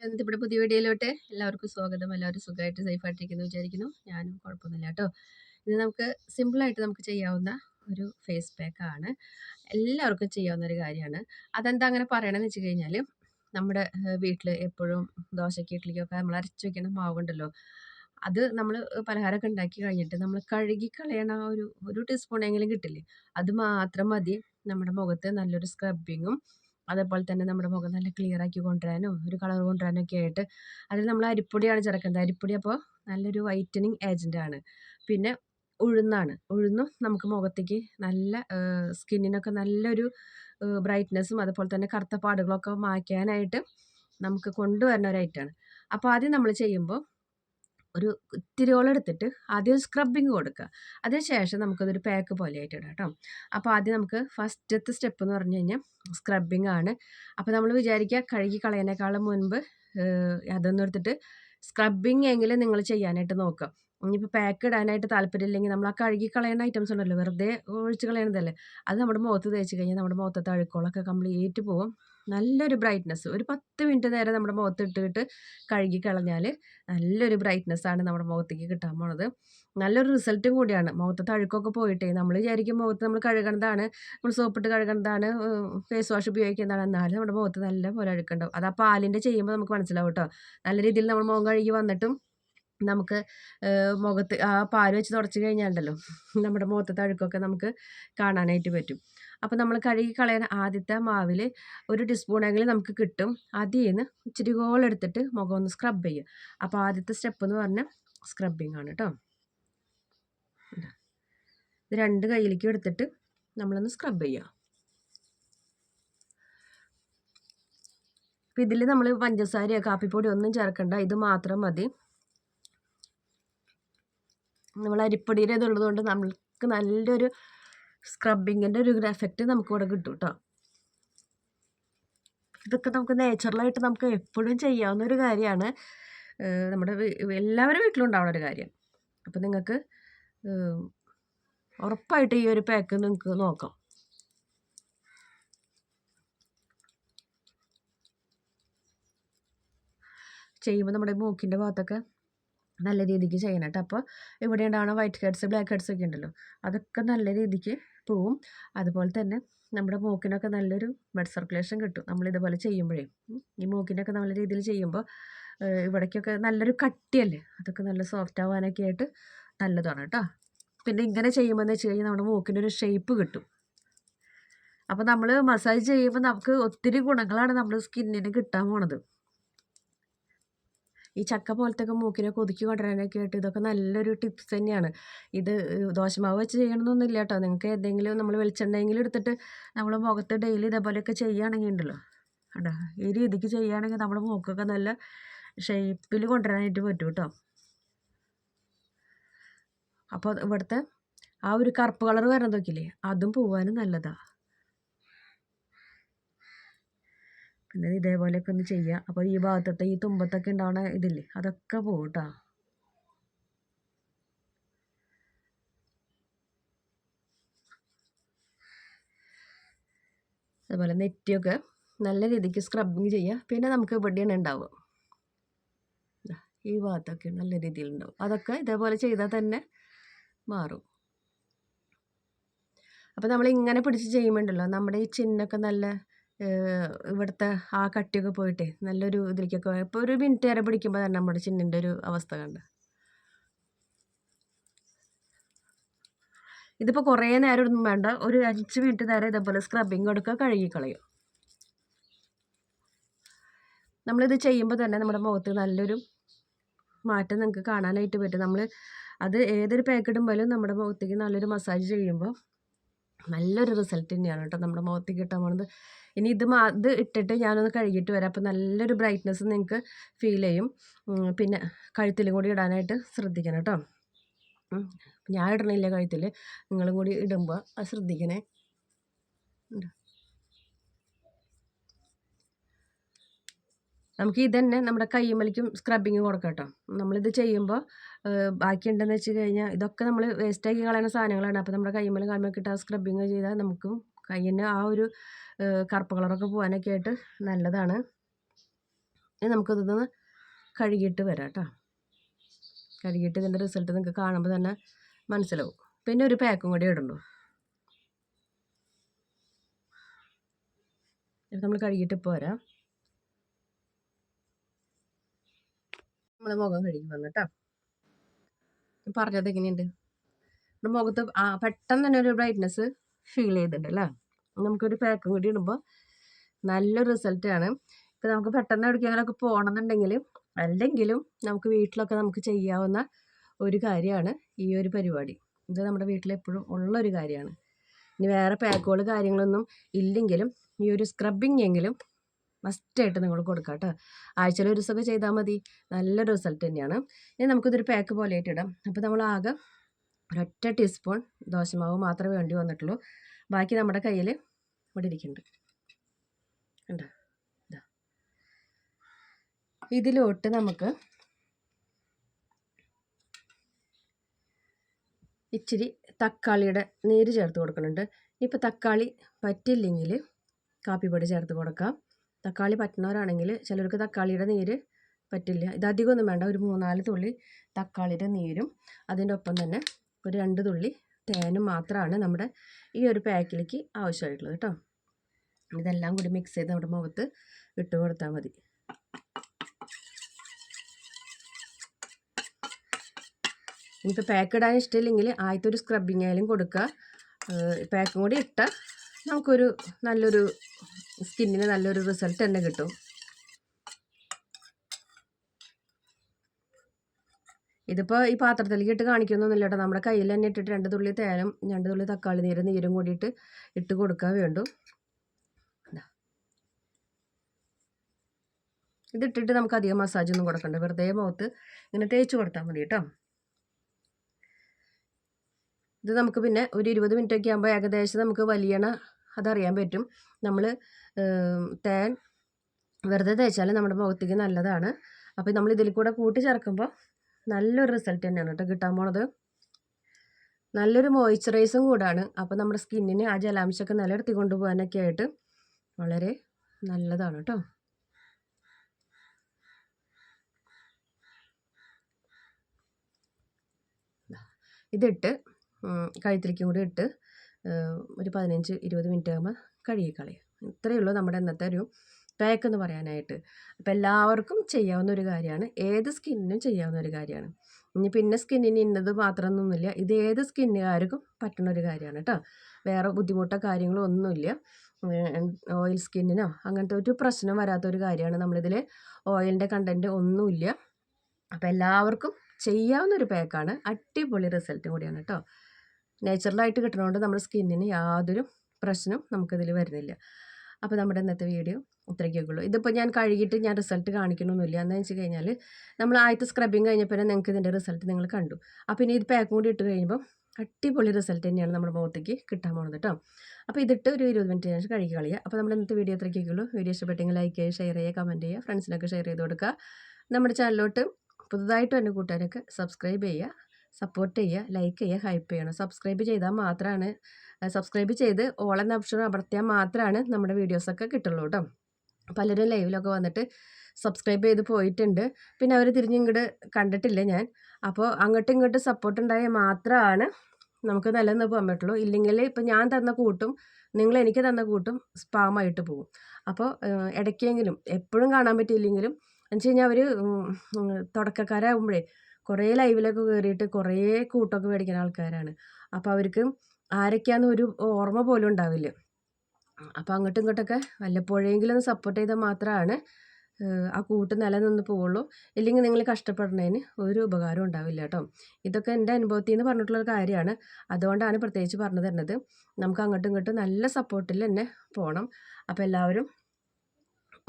ഇവിടെ പുതിയ വീഡിയോയിലോട്ട് എല്ലാവർക്കും സ്വാഗതം. എല്ലാവരും സുഖമായിട്ട് സേഫായിട്ടിരിക്കുന്നു വിചാരിക്കുന്നു. ഞാനും കുഴപ്പമൊന്നുമില്ല കേട്ടോ. ഇത് നമുക്ക് സിമ്പിളായിട്ട് നമുക്ക് ചെയ്യാവുന്ന ഒരു ഫേസ് പാക്ക് ആണ്. എല്ലാവർക്കും ചെയ്യാവുന്ന ഒരു കാര്യമാണ്. അതെന്താ അങ്ങനെ പറയണമെന്ന് വെച്ച് കഴിഞ്ഞാൽ നമ്മുടെ വീട്ടിൽ എപ്പോഴും ദോശയ്ക്ക് ഇഡ്ഡലിക്കൊക്കെ നമ്മൾ അരച്ച് വെക്കുന്ന മാവുണ്ടല്ലോ. അത് നമ്മൾ പലഹാരമൊക്കെ ഉണ്ടാക്കി കഴിഞ്ഞിട്ട് നമ്മൾ കഴുകി കളയണ ഒരു ഒരു ടീസ്പൂണെങ്കിലും കിട്ടില്ലേ? അത് മാത്രം മതി. നമ്മുടെ മുഖത്ത് നല്ലൊരു സ്ക്രബിങ്ങും അതേപോലെ തന്നെ നമ്മുടെ മുഖം നല്ല ക്ലിയർ ആക്കി കൊണ്ടുവരാനും ഒരു കളർ കൊണ്ടുവരാനും ഒക്കെ ആയിട്ട് അതിൽ നമ്മൾ അരിപ്പൊടിയാണ് ചേർക്കുന്നത്. അരിപ്പൊടി അപ്പോൾ നല്ലൊരു വൈറ്റനിങ് ഏജന്റാണ് പിന്നെ ഉഴുന്നാണ്. ഉഴുന്നും നമുക്ക് മുഖത്തേക്ക് നല്ല സ്കിന്നിനൊക്കെ നല്ലൊരു ബ്രൈറ്റ്നെസ്സും അതുപോലെ തന്നെ കറുത്ത പാടുകളൊക്കെ മായ്ക്കാനായിട്ട് നമുക്ക് കൊണ്ടുവരുന്ന ഒരു ഐറ്റമാണ് അപ്പോൾ ആദ്യം നമ്മൾ ചെയ്യുമ്പോൾ ഒരു ഇത്തിരിയോളം എടുത്തിട്ട് ആദ്യം സ്ക്രബിങ് കൊടുക്കുക. അതിനുശേഷം നമുക്കതൊരു പാക്ക് പോലെ ആയിട്ട് ഇടാം കേട്ടോ. അപ്പോൾ ആദ്യം നമുക്ക് ഫസ്റ്റത്തെ സ്റ്റെപ്പ് എന്ന് പറഞ്ഞു കഴിഞ്ഞാൽ സ്ക്രബിങ് ആണ്. അപ്പോൾ നമ്മൾ വിചാരിക്കുക കഴുകി കളയാനേക്കാളും മുൻപ് അതൊന്നും എടുത്തിട്ട് സ്ക്രബിങ് എങ്കിലും നിങ്ങൾ ചെയ്യാനായിട്ട് നോക്കുക. ഇനിയിപ്പോൾ പാക്ക് ഇടാനായിട്ട് താല്പര്യമില്ലെങ്കിൽ നമ്മൾ ആ കഴുകി കളയുന്ന ഐറ്റംസ് ഉണ്ടല്ലോ വെറുതെ ഒഴിച്ച് കളയണതല്ലേ? അത് നമ്മുടെ മുഖത്ത് തേച്ച് കഴിഞ്ഞാൽ നമ്മുടെ മുഖത്തെ അഴുക്കുകളൊക്കെ കംപ്ലീറ്റ് പോകും നല്ലൊരു ബ്രൈറ്റ്നസ്. ഒരു പത്ത് മിനിറ്റ് നേരം നമ്മുടെ മുഖത്ത് ഇട്ടിട്ട് കഴുകി കളഞ്ഞാൽ നല്ലൊരു ബ്രൈറ്റ്നസ് ആണ് നമ്മുടെ മുഖത്തേക്ക് കിട്ടാൻ പോണത്. നല്ലൊരു റിസൾട്ടും കൂടിയാണ്. മുഖത്തെ അഴുക്കൊക്കെ പോയിട്ടേ നമ്മൾ വിചാരിക്കും മുഖത്ത് നമ്മൾ കഴുകണതാണ് നമ്മൾ സോപ്പിട്ട് കഴുകണതാണ് ഫേസ് വാഷ് ഉപയോഗിക്കുന്നതാണ്. എന്നാലും നമ്മുടെ മുഖത്ത് നല്ല പോലെ അഴുക്കുണ്ടാവും. അത് ആ പാലിന്റെ ചെയ്യുമ്പോൾ നമുക്ക് മനസ്സിലാവും കേട്ടോ നല്ല രീതിയിൽ നമ്മൾ മുഖം കഴുകി വന്നിട്ടും നമുക്ക് മുഖത്ത് ആ പാൽ വെച്ച് തുടച്ച് കഴിഞ്ഞാലുണ്ടല്ലോ. നമ്മുടെ മുഖത്തെ അഴുക്കൊക്കെ നമുക്ക് കാണാനായിട്ട് പറ്റും. അപ്പോൾ നമ്മൾ കഴുകി കളയുന്ന ആദ്യത്തെ മാവിൽ ഒരു ടീസ്പൂണെങ്കിലും നമുക്ക് കിട്ടും. അതിൽ നിന്ന് ഇച്ചിരി എടുത്തിട്ട് മുഖം ഒന്ന് സ്ക്രബ് ചെയ്യുക. അപ്പോൾ ആദ്യത്തെ സ്റ്റെപ്പ് എന്ന് പറഞ്ഞാൽ സ്ക്രബിങ് ആണ് കേട്ടോ ഇത്. രണ്ട് കയ്യിലേക്ക് എടുത്തിട്ട് നമ്മളൊന്ന് സ്ക്രബ് ചെയ്യുക. അപ്പം ഇതിൽ നമ്മൾ പഞ്ചസാരയോ കാപ്പിപ്പൊടി ഒന്നും ചേർക്കണ്ട. ഇത് മാത്രം മതി. നമ്മൾ അരിപ്പൊടിയുടെ ഇതുള്ളത് കൊണ്ട് നമ്മൾക്ക് നല്ലൊരു സ്ക്രബിങ്ങിന്റെ ഒരു എഫക്റ്റ് നമുക്ക് ഇവിടെ കിട്ടും കേട്ടോ ഇതൊക്കെ നമുക്ക് നേച്ചുറലായിട്ട് നമുക്ക് എപ്പോഴും ചെയ്യാവുന്ന ഒരു കാര്യമാണ്. നമ്മുടെ എല്ലാവരും വീട്ടിലും ഉണ്ടാവുന്ന ഒരു കാര്യം. അപ്പോൾ നിങ്ങൾക്ക് ഉറപ്പായിട്ട് ഈ ഒരു പാക്ക് നിങ്ങൾക്ക് നോക്കാം. ചെയ്യുമ്പോൾ നമ്മുടെ മൂക്കിന്റെ ഭാഗത്തൊക്കെ നല്ല രീതിക്ക് ചെയ്യണം കേട്ടോ അപ്പോൾ ഇവിടെ ഉണ്ടാവണം വൈറ്റ് ഹെഡ്സ് ബ്ലാക്ക് ഹെഡ്സ് ഒക്കെ ഉണ്ടല്ലോ അതൊക്കെ നല്ല രീതിക്ക് പോവും. അതുപോലെ തന്നെ നമ്മുടെ മൂക്കിനൊക്കെ നല്ലൊരു ബ്ലഡ് സർക്കുലേഷൻ കിട്ടും. നമ്മൾ ഇതുപോലെ ചെയ്യുമ്പോഴേ. ഈ മൂക്കിനൊക്കെ നല്ല രീതിയിൽ ചെയ്യുമ്പോൾ ഇവിടേക്കൊക്കെ നല്ലൊരു കട്ടിയല്ലേ? അതൊക്കെ നല്ല സോഫ്റ്റ് ആവാനൊക്കെ ആയിട്ട് നല്ലതാണ് കേട്ടോ പിന്നെ ഇങ്ങനെ ചെയ്യുമ്പോൾ എന്ന് വെച്ച് കഴിഞ്ഞാൽ നമ്മുടെ മൂക്കിനൊരു ഷേപ്പ് കിട്ടും. അപ്പോൾ നമ്മൾ മസാജ് ചെയ്യുമ്പോൾ നമുക്ക് ഒത്തിരി ഗുണങ്ങളാണ് നമ്മുടെ സ്കിന്നിന് കിട്ടാൻ പോണത്. ഈ ചക്ക പോലത്തെയൊക്കെ മൂക്കിനെ ഒതുക്കി കൊണ്ടുവരാനൊക്കെ ആയിട്ട് ഇതൊക്കെ നല്ലൊരു ടിപ്സ് തന്നെയാണ്. ഇത് ദോശമാവ് വെച്ച് ചെയ്യണമെന്നൊന്നുമില്ല കേട്ടോ. നിങ്ങൾക്ക് എന്തെങ്കിലും നമ്മൾ വെളിച്ചെണ്ണയെങ്കിലും എടുത്തിട്ട് നമ്മൾ മുഖത്ത് ഡെയിലി ഇതേപോലെയൊക്കെ ചെയ്യുകയാണെങ്കിൽ ഉണ്ടല്ലോ. കേട്ടോ ഈ രീതിക്ക് ചെയ്യുകയാണെങ്കിൽ നമ്മുടെ മൂക്കൊക്കെ നല്ല ഷേപ്പിൽ കൊണ്ടുവരാനായിട്ട് പറ്റും കേട്ടോ. അപ്പോൾ ഇവിടുത്തെ ആ ഒരു കറുപ്പ് കളർ വരുന്നതൊക്കെ അതും പോവാനും നല്ലതാണ് പിന്നെ ഇതേപോലെയൊക്കെ ഒന്ന് ചെയ്യുക അപ്പോൾ ഈ ഭാഗത്തത്തെ ഈ തുമ്പത്തൊക്കെ ഉണ്ടാവണ ഇതില്ലേ? അതൊക്കെ പോകും അതുപോലെ നെറ്റിയൊക്കെ നല്ല രീതിക്ക് സ്ക്രബിങ് ചെയ്യുക പിന്നെ നമുക്ക് ഇവിടെയാണ് ഉണ്ടാവുക. ഈ ഭാഗത്തൊക്കെ നല്ല രീതിയിൽ ഉണ്ടാവും. അതൊക്കെ ഇതേപോലെ ചെയ്താൽ തന്നെ മാറും. അപ്പോൾ നമ്മൾ ഇങ്ങനെ പിടിച്ച് ചെയ്യുമ്പോണ്ടല്ലോ നമ്മുടെ ഈ ചിന്നൊക്കെ നല്ല ഇവിടുത്തെ ആ കട്ടിയൊക്കെ പോയിട്ടേ നല്ലൊരു ഇതിലേക്കൊക്കെ ഇപ്പോൾ ഒരു മിനിറ്റ് വരെ പിടിക്കുമ്പോൾ തന്നെ നമ്മുടെ ചിന്നിന്റെ ഒരു അവസ്ഥ കണ്ട്. ഇതിപ്പോൾ കുറേ നേരം ഒന്നും വേണ്ട. ഒരു അഞ്ച് മിനിറ്റ് നേരം ഇതേപോലെ സ്ക്രബിങ് കൊടുക്കുക കഴുകിക്കളയും നമ്മളിത് ചെയ്യുമ്പോൾ തന്നെ നമ്മുടെ മുഖത്ത് നല്ലൊരു മാറ്റം നിങ്ങൾക്ക് കാണാനായിട്ട് പറ്റും. നമ്മൾ അത് ഏതൊരു പാക്ക് ഇടുമ്പോഴും നമ്മുടെ മുഖത്തേക്ക് നല്ലൊരു മസാജ് ചെയ്യുമ്പോൾ നല്ലൊരു റിസൾട്ട് തന്നെയാണ് കേട്ടോ നമ്മുടെ മുഖത്തേക്ക് കിട്ടാൻ പോകുന്നത് ഇനി ഇത് മാ ഇത് ഇട്ടിട്ട് ഞാനൊന്ന് കഴുകിയിട്ട് വരാം. അപ്പോൾ നല്ലൊരു ബ്രൈറ്റ്നസ് നിങ്ങൾക്ക് ഫീൽ ചെയ്യും. പിന്നെ കഴുത്തിലും കൂടി ഇടാനായിട്ട് ശ്രദ്ധിക്കണം കേട്ടോ. ഞാൻ ഇടണില്ല കഴുത്തിൽ നിങ്ങളും കൂടി ഇടുമ്പോൾ അത് ശ്രദ്ധിക്കണേ. നമുക്ക് ഇതന്നെ നമ്മുടെ കൈമലിക്കും സ്ക്രബിങ് കൊടുക്കാം കേട്ടോ. നമ്മളിത് ചെയ്യുമ്പോൾ ബാക്കിയുണ്ടെന്ന് വെച്ച് കഴിഞ്ഞാൽ ഇതൊക്കെ നമ്മൾ വേസ്റ്റാക്കി കളയുന്ന സാധനങ്ങളാണ്. അപ്പോൾ നമ്മുടെ കൈമേൽ കാലുമ്മലൊക്കെ ഇട്ട് സ്ക്രബിങ് ചെയ്താൽ നമുക്കും കയ്യിന് ആ ഒരു കറുപ്പ് കളറൊക്കെ പോകാനൊക്കെ ആയിട്ട് നല്ലതാണ്. ഇനി നമുക്കിതൊന്ന് കഴുകിയിട്ട് വരാം കേട്ടോ. കഴുകിയിട്ട് ഇതിന്റെ റിസൾട്ട് നിങ്ങൾക്ക് കാണുമ്പോൾ തന്നെ മനസ്സിലാവും. പിന്നെ ഒരു പാക്കും കൂടി ഇടണ്ടു? നമ്മൾ കഴുകിയിട്ട് വരാം. നമ്മൾ മുഖം കഴുകി വന്നിട്ടോ പറഞ്ഞത് എങ്ങനെയുണ്ട്? നമ്മുടെ മുഖത്ത് ആ പെട്ടെന്ന് തന്നെ ഒരു ബ്രൈറ്റ്നെസ് ഫീൽ ചെയ്തിട്ടുണ്ട് അല്ലേ? നമുക്കൊരു പാക്കും കൂടി ഇടുമ്പോൾ നല്ലൊരു റിസൾട്ടാണ് ഇപ്പം നമുക്ക് പെട്ടെന്ന് എവിടേക്കെങ്കിലുമൊക്കെ പോകണമെന്നുണ്ടെങ്കിൽ അല്ലെങ്കിലും നമുക്ക് വീട്ടിലൊക്കെ നമുക്ക് ചെയ്യാവുന്ന ഒരു കാര്യമാണ് ഈ ഒരു പരിപാടി. ഇത് നമ്മുടെ വീട്ടിലെപ്പോഴും ഉള്ളൊരു കാര്യമാണ്. ഇനി വേറെ പാക്കുകൾ കാര്യങ്ങളൊന്നും ഇല്ലെങ്കിലും ഈ ഒരു സ്ക്രബിങ് എങ്കിലും മസ്റ്റായിട്ട് നിങ്ങൾ കൊടുക്കാം കേട്ടോ ആഴ്ചയിൽ ഒരു ദിവസമൊക്കെ ചെയ്താൽ മതി. നല്ലൊരു റിസൾട്ട് തന്നെയാണ്. ഇനി നമുക്കിതൊരു പാക്ക് പോലെ ആയിട്ടിടാം അപ്പോൾ നമ്മൾ ആകെ ഒരൊറ്റ ടീസ്പൂൺ ദോശമാവ് മാത്രമേ വേണ്ടി വന്നിട്ടുള്ളൂ. ബാക്കി നമ്മുടെ കയ്യിൽ ഇവിടെ ഇരിക്കുന്നുണ്ട്. കണ്ടോ? ഇതാ ഇതിലോട്ട് നമുക്ക് ഇച്ചിരി തക്കാളിയുടെ നീര് ചേർത്ത് കൊടുക്കുന്നുണ്ട്. ഇപ്പോൾ തക്കാളി പറ്റില്ലെങ്കിൽ കാപ്പിപ്പൊടി ചേർത്ത് കൊടുക്കാം. തക്കാളി പറ്റുന്നവരാണെങ്കിൽ ചിലർക്ക് തക്കാളിയുടെ നീര് പറ്റില്ല. ഇത് വേണ്ട. ഒരു മൂന്നാൽ തുള്ളി തക്കാളിയുടെ നീരും അതിന്റെ ഒപ്പം തന്നെ ഒരു രണ്ട് തുള്ളി തേനും മാത്രമാണ് നമ്മുടെ ഈ ഒരു പാക്കിലേക്ക് ആവശ്യമായിട്ടുള്ളത് കേട്ടോ. ഇതെല്ലാം കൂടി മിക്സ് ചെയ്ത് നമ്മുടെ മുഖത്ത് ഇട്ട് കൊടുത്താൽ മതി. ഇനിയിപ്പോൾ പാക്ക് ഇടാൻ ഇഷ്ടമില്ലെങ്കിൽ ആദ്യത്തെ ഒരു സ്ക്രബിങ് ആയാലും കൊടുക്കുക. പാക്കും കൂടി ഇട്ടാൽ നമുക്കൊരു നല്ലൊരു സ്കിന്നിന് നല്ലൊരു റിസൾട്ട് തന്നെ കിട്ടും. ഇതിപ്പോൾ ഈ പാത്രത്തിലേക്ക് ഇട്ട് കാണിക്കുന്നൊന്നുമില്ല കേട്ടോ. നമ്മുടെ കയ്യിൽ തന്നെ ഇട്ടിട്ട് രണ്ട് തുള്ളി തേനും രണ്ട് തുള്ളി തക്കാളി നീരും നീരും കൂടിയിട്ട് ഇട്ട് കൊടുക്കാൻ വേണ്ടു. ഇതിട്ടിട്ട് നമുക്ക് അധികം മസാജ് ഒന്നും കൊടുക്കണ്ട. വെറുതെ മുഖത്ത് ഇങ്ങനെ തേച്ച് കൊടുത്താൽ മതി കേട്ടോ. ഇത് നമുക്ക് പിന്നെ ഒരു ഇരുപത് മിനിറ്റൊക്കെ ആകുമ്പോൾ ഏകദേശം നമുക്ക് വലിയണ അതറിയാൻ പറ്റും. നമ്മൾ തേൻ വെറുതെ തേച്ചാൽ നമ്മുടെ മുഖത്തേക്ക് നല്ലതാണ്. അപ്പോൾ നമ്മൾ ഇതിൽ കൂടെ കൂട്ടി ചേർക്കുമ്പോൾ നല്ലൊരു റിസൾട്ട് തന്നെയാണ് കേട്ടോ കിട്ടാൻ പോണത്. നല്ലൊരു മോയ്സ്ചറൈസും കൂടാണ്. അപ്പോൾ നമ്മുടെ സ്കിന്നിന് ആ ജലാംശമൊക്കെ നിലനിർത്തി കൊണ്ടുപോകാനൊക്കെ ആയിട്ട് വളരെ നല്ലതാണ് കേട്ടോ. ഇതിട്ട് കഴുത്തിലേക്കും കൂടി ഇട്ട് ഒരു പതിനഞ്ച് ഇരുപത് മിനിറ്റ് ആകുമ്പോൾ കഴുകിക്കളയും ഇത്രയേ ഉള്ളൂ നമ്മുടെ ഇന്നത്തെ ഒരു പാക്ക് എന്ന് പറയാനായിട്ട്. അപ്പോൾ എല്ലാവർക്കും ചെയ്യാവുന്ന ഒരു കാര്യമാണ്. ഏത് സ്കിന്നിനും ചെയ്യാവുന്ന ഒരു കാര്യമാണ്. ഇനി പിന്നെ സ്കിന്നിന് ഇന്നത് മാത്രമൊന്നുമില്ല. ഇത് ഏത് സ്കിന്നുകാർക്കും പറ്റുന്ന ഒരു കാര്യമാണ് കേട്ടോ. വേറെ ബുദ്ധിമുട്ടോ കാര്യങ്ങളോ ഒന്നുമില്ല. ഓയിൽ സ്കിന്നിനോ അങ്ങനത്തെ ഒരു പ്രശ്നം വരാത്ത ഒരു കാര്യമാണ് നമ്മളിതിൽ ഓയിലിന്റെ കണ്ടന്റ് ഒന്നുമില്ല. അപ്പോൾ എല്ലാവർക്കും ചെയ്യാവുന്ന ഒരു പാക്കാണ് അടിപൊളി റിസൾട്ടും കൂടിയാണ് കേട്ടോ. നാച്ചുറലായിട്ട് കിട്ടുന്നതുകൊണ്ട് നമ്മുടെ സ്കിന്നിന് യാതൊരു പ്രശ്നം നമുക്കിതിൽ വരുന്നില്ല. അപ്പോൾ നമ്മുടെ ഇന്നത്തെ വീഡിയോ ഇത്രയ്ക്കൊക്കെ ഉള്ളൂ. ഇതിപ്പോൾ ഞാൻ കഴുകിയിട്ട് ഞാൻ റിസൾട്ട് കാണിക്കണമെന്നില്ല എന്ന് വെച്ച് കഴിഞ്ഞാൽ നമ്മൾ ആദ്യത്തെ സ്ക്രബിങ് കഴിഞ്ഞപ്പോൾ നിങ്ങൾക്ക് ഇതിന്റെ റിസൾട്ട് നിങ്ങൾ കണ്ടു. അപ്പോൾ ഇനി ഇത് പാക്കും കൂടി ഇട്ട് കഴിയുമ്പോൾ അടിപൊളി റിസൾട്ട് തന്നെയാണ് നമ്മുടെ മുഖത്തേക്ക് കിട്ടാൻ പോകുന്നത് കേട്ടോ അപ്പോൾ ഇതിട്ട് ഒരു ഇരുപത് മിനിറ്റ് ശേഷം കഴുകി കളയുക അപ്പോൾ നമ്മുടെ ഇന്നത്തെ വീഡിയോ ഇത്രയ്ക്കൊക്കെ ഉള്ളൂ. വീഡിയോ ഇഷ്ടപ്പെട്ടെങ്കിൽ ലൈക്ക് ചെയ്യുക ഷെയർ ചെയ്യുക കമന്റ് ചെയ്യുക ഫ്രണ്ട്സിനൊക്കെ ഷെയർ ചെയ്ത് കൊടുക്കുക. നമ്മുടെ ചാനലിലോട്ട് പുതുതായിട്ട് എന്റെ കൂട്ടുകാരൊക്കെ സബ്സ്ക്രൈബ് ചെയ്യുക. സപ്പോർട്ട് ചെയ്യുക ലൈക്ക് ചെയ്യുക ഹൈപ്പ് ചെയ്യണം. സബ്സ്ക്രൈബ് ചെയ്താൽ മാത്രമാണ് സബ്സ്ക്രൈബ് ചെയ്ത് ഓൾ എന്ന ഓപ്ഷൻ അമർത്തിയാൽ മാത്രമാണ് നമ്മുടെ വീഡിയോസൊക്കെ കിട്ടുള്ളൂ കേട്ടോ പലരും ലൈവിലൊക്കെ വന്നിട്ട് സബ്സ്ക്രൈബ് ചെയ്ത് പോയിട്ടുണ്ട്. പിന്നെ അവർ തിരിഞ്ഞിങ്ങോട്ട് കണ്ടിട്ടില്ല ഞാൻ. അപ്പോൾ അങ്ങോട്ടും ഇങ്ങോട്ടും സപ്പോർട്ട് ഉണ്ടായാൽ മാത്രമാണ് നമുക്ക് നിലനിന്ന് പോകാൻ പറ്റുള്ളൂ. ഇല്ലെങ്കിൽ ഇപ്പം ഞാൻ തന്ന കൂട്ടും നിങ്ങൾ എനിക്ക് തന്ന കൂട്ടും സ്പാമായിട്ട് പോകും. അപ്പോൾ ഇടയ്ക്കെങ്കിലും എപ്പോഴും കാണാൻ പറ്റിയില്ലെങ്കിലും എന്ന് വെച്ച് കഴിഞ്ഞാൽ അവർ തുടക്കക്കാരാകുമ്പോഴേ കുറേ ലൈവിലൊക്കെ കയറിയിട്ട് കുറേ കൂട്ടൊക്കെ മേടിക്കുന്ന ആൾക്കാരാണ്. അപ്പോൾ അവർക്ക് ആരൊക്കെയാണെന്ന് ഒരു ഓർമ്മ പോലും ഉണ്ടാവില്ല. അപ്പോൾ അങ്ങോട്ടും ഇങ്ങോട്ടൊക്കെ വല്ലപ്പോഴെങ്കിലും ഒന്ന് സപ്പോർട്ട് ചെയ്താൽ മാത്രമാണ് ആ കൂട്ട് നിലനിന്ന് പോവുള്ളൂ. ഇല്ലെങ്കിൽ നിങ്ങൾ കഷ്ടപ്പെടുന്നതിന് ഒരു ഉപകാരം ഉണ്ടാവില്ല കേട്ടോ. ഇതൊക്കെ എന്റെ അനുഭവത്തിൽ നിന്ന് പറഞ്ഞിട്ടുള്ള കാര്യമാണ്. അതുകൊണ്ടാണ് പ്രത്യേകിച്ച് പറഞ്ഞു തരുന്നത്. നമുക്ക് അങ്ങോട്ടും ഇങ്ങോട്ടും നല്ല സപ്പോർട്ടിൽ തന്നെ പോകണം അപ്പോൾ എല്ലാവരും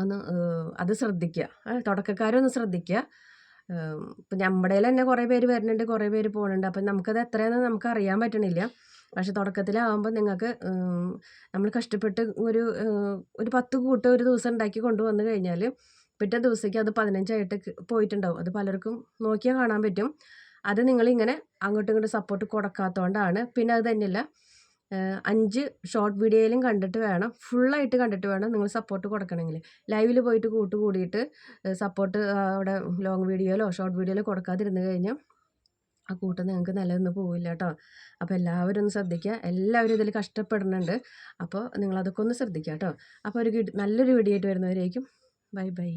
ഒന്ന് അത് ശ്രദ്ധിക്കുക. തുടക്കക്കാരൊന്ന് ശ്രദ്ധിക്കുക. ഇപ്പം നമ്മുടെ തന്നെ കുറേ പേര് വരുന്നുണ്ട് കുറേ പേര് പോകുന്നുണ്ട് അപ്പം നമുക്കത് എത്രയാണെന്ന് നമുക്ക് അറിയാൻ പറ്റണില്ല. പക്ഷെ തുടക്കത്തിലാവുമ്പോൾ നിങ്ങൾക്ക് നമ്മൾ കഷ്ടപ്പെട്ട് ഒരു ഒരു പത്ത് കൂട്ട് ഒരു ദിവസം ഉണ്ടാക്കി കൊണ്ടുവന്ന് കഴിഞ്ഞാൽ പിറ്റേ ദിവസത്തേക്ക് അത് പതിനഞ്ചായിട്ട് പോയിട്ടുണ്ടാവും. അത് പലർക്കും നോക്കിയാൽ കാണാൻ പറ്റും. അത് നിങ്ങളിങ്ങനെ അങ്ങോട്ടും ഇങ്ങോട്ടും സപ്പോർട്ട് കൊടുക്കാത്തതുകൊണ്ടാണ് പിന്നെ അത് തന്നെയല്ല അഞ്ച് ഷോർട്ട് വീഡിയോയിലും കണ്ടിട്ട് വേണം. ഫുള്ളായിട്ട് കണ്ടിട്ട് വേണം നിങ്ങൾ സപ്പോർട്ട് കൊടുക്കണമെങ്കിൽ. ലൈവിൽ പോയിട്ട് കൂട്ട് കൂടിയിട്ട് സപ്പോർട്ട് അവിടെ ലോങ് വീഡിയോയിലോ ഷോർട്ട് വീഡിയോയിലോ കൊടുക്കാതിരുന്ന് കഴിഞ്ഞാൽ ആ കൂട്ടം നിങ്ങൾക്ക് നിലനിന്ന് പോവില്ല കേട്ടോ. അപ്പോൾ എല്ലാവരും ഒന്ന് ശ്രദ്ധിക്കുക. എല്ലാവരും ഇതിൽ കഷ്ടപ്പെടുന്നുണ്ട്. അപ്പോൾ നിങ്ങളതൊക്കെ ഒന്ന് ശ്രദ്ധിക്കുക കേട്ടോ. അപ്പോൾ ഒരു നല്ലൊരു വീഡിയോ ആയിട്ട് വരുന്നവരേക്കും. Bye bye